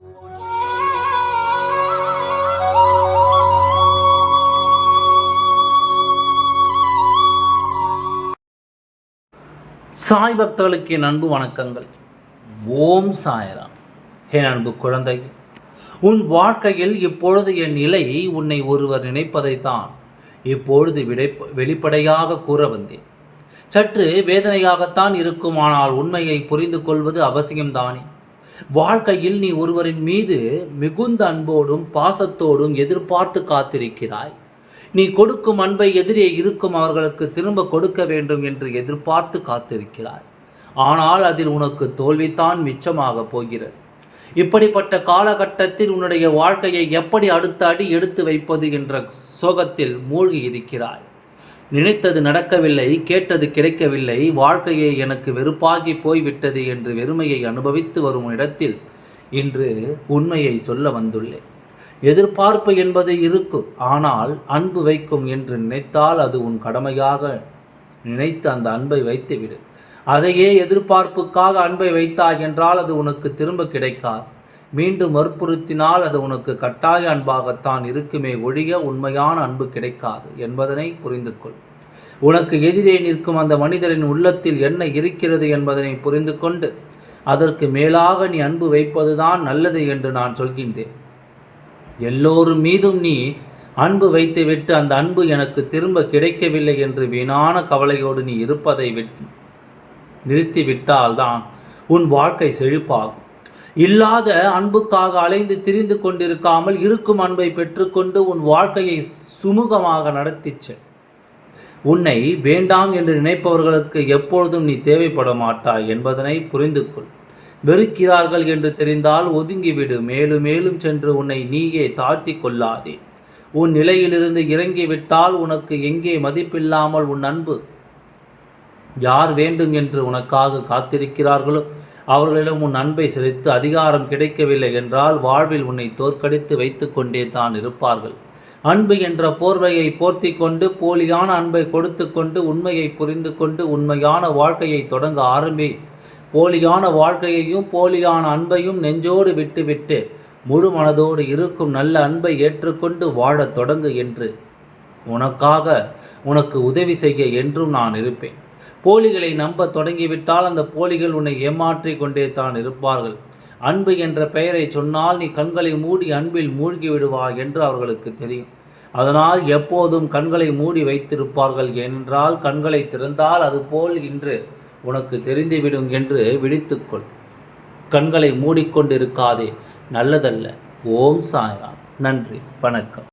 சாய் பக்தர்களுக்கு என் அன்பு வணக்கங்கள். ஓம் சாயராம். என் அன்பு குழந்தை உன் வாழ்க்கையில் இப்பொழுது என் நிலை உன்னை ஒருவர் நினைப்பதைத்தான் இப்பொழுது விடை வெளிப்படையாக கூற வந்தேன். சற்று வேதனையாகத்தான் இருக்கும் ஆனால் உண்மையை புரிந்து கொள்வது அவசியம்தானே. வாழ்க்கையில் நீ ஒருவரின் மீது மிகுந்த அன்போடும் பாசத்தோடும் எதிர்பார்த்து காத்திருக்கிறாய். நீ கொடுக்கும் அன்பை எதிரே இருக்கும் அவர்களுக்கு திரும்ப கொடுக்க வேண்டும் என்று எதிர்பார்த்து காத்திருக்கிறாய். ஆனால் அதில் உனக்கு தோல்வித்தான் மிச்சமாக போகிறது. இப்படிப்பட்ட காலகட்டத்தில் உன்னுடைய வாழ்க்கையை எப்படி அடுத்த அடி எடுத்து வைப்பது என்ற சோகத்தில் மூழ்கி இருக்கிறாய். நினைத்தது நடக்கவில்லை கேட்டது கிடைக்கவில்லை வாழ்க்கையை எனக்கு வெறுப்பாகி போய்விட்டது என்று வெறுமையை அனுபவித்து வரும் இடத்தில் இன்று உண்மையை சொல்ல வந்துள்ளேன். எதிர்பார்ப்பு என்பது இருக்கும் ஆனால் அன்பு வைக்கும் என்று நினைத்தால் அது உன் கடமையாக நினைத்து அந்த அன்பை வைத்துவிடு. அதையே எதிர்பார்ப்புக்காக அன்பை வைத்தாய் என்றால் அது உனக்கு திரும்ப கிடைக்காது. மீண்டும் வற்புறுத்தினால் அது உனக்கு கட்டாய அன்பாகத்தான் இருக்குமே ஒழிய உண்மையான அன்பு கிடைக்காது என்பதனை புரிந்து கொள் உனக்கு எதிரே நிற்கும் அந்த மனிதரின் உள்ளத்தில் என்ன இருக்கிறது என்பதனை புரிந்து கொண்டு அதற்கு மேலாக நீ அன்பு வைப்பதுதான் நல்லது என்று நான் சொல்கின்றேன். எல்லோரும் மீதும் நீ அன்பு வைத்துவிட்டு அந்த அன்பு எனக்கு திரும்ப கிடைக்கவில்லை என்று வீணான கவலையோடு நீ இருப்பதை விட் நிறுத்திவிட்டால்தான் உன் வாழ்க்கை செழிப்பாகும். இல்லாத அன்புக்காக அலைந்து திரிந்து கொண்டிருக்காமல் இருக்கும் அன்பை பெற்றுக்கொண்டு உன் வாழ்க்கையை சுமூகமாக நடத்திச்சு உன்னை வேண்டாம் என்று நினைப்பவர்களுக்கு எப்பொழுதும் நீ தேவைப்பட மாட்டாய் என்பதனை புரிந்து கொள். வெறுக்கிறார்கள் என்று தெரிந்தால் ஒதுங்கிவிடு மேலும் மேலும் சென்று உன்னை நீயே தாழ்த்தி கொள்ளாதே. உன் நிலையிலிருந்து இறங்கிவிட்டால் உனக்கு எங்கே மதிப்பில்லாமல் உன் அன்பு? யார் வேண்டும் என்று உனக்காக காத்திருக்கிறார்களோ அவர்களிடம் உன் அன்பை செலுத்து அதிகாரம் கிடைக்கவில்லை என்றால் வாழ்வில் உன்னை தோற்கடித்து வைத்து கொண்டே தான் இருப்பார்கள். அன்பு என்ற போர்வையை போர்த்தி கொண்டு போலியான அன்பை கொடுத்து கொண்டு உண்மையை புரிந்து கொண்டு உண்மையான வாழ்க்கையை தொடங்க ஆரம்பி போலியான வாழ்க்கையையும் போலியான அன்பையும் நெஞ்சோடு விட்டுவிட்டு முழு மனதோடு இருக்கும் நல்ல அன்பை ஏற்றுக்கொண்டு வாழத் தொடங்கு என்று உனக்காக உனக்கு உதவி செய்ய என்றும் நான் இருப்பேன். போலிகளை நம்ப தொடங்கிவிட்டால் அந்த போலிகள் உன்னை ஏமாற்றி கொண்டே தான் இருப்பார்கள். அன்பு என்ற பெயரை சொன்னால் நீ கண்களை மூடி அன்பில் மூழ்கி விடுவாய் என்று அவர்களுக்கு தெரியும். அதனால் எப்போதும் கண்களை மூடி வைத்திருப்பார்கள். என்றால் கண்களை திறந்தால் அதுபோல் இன்று உனக்கு தெரிந்துவிடும் என்று விழித்துக்கொள். கண்களை மூடிக்கொண்டிருக்காதே. நல்லதல்ல. ஓம் சாய்ராம். நன்றி. வணக்கம்.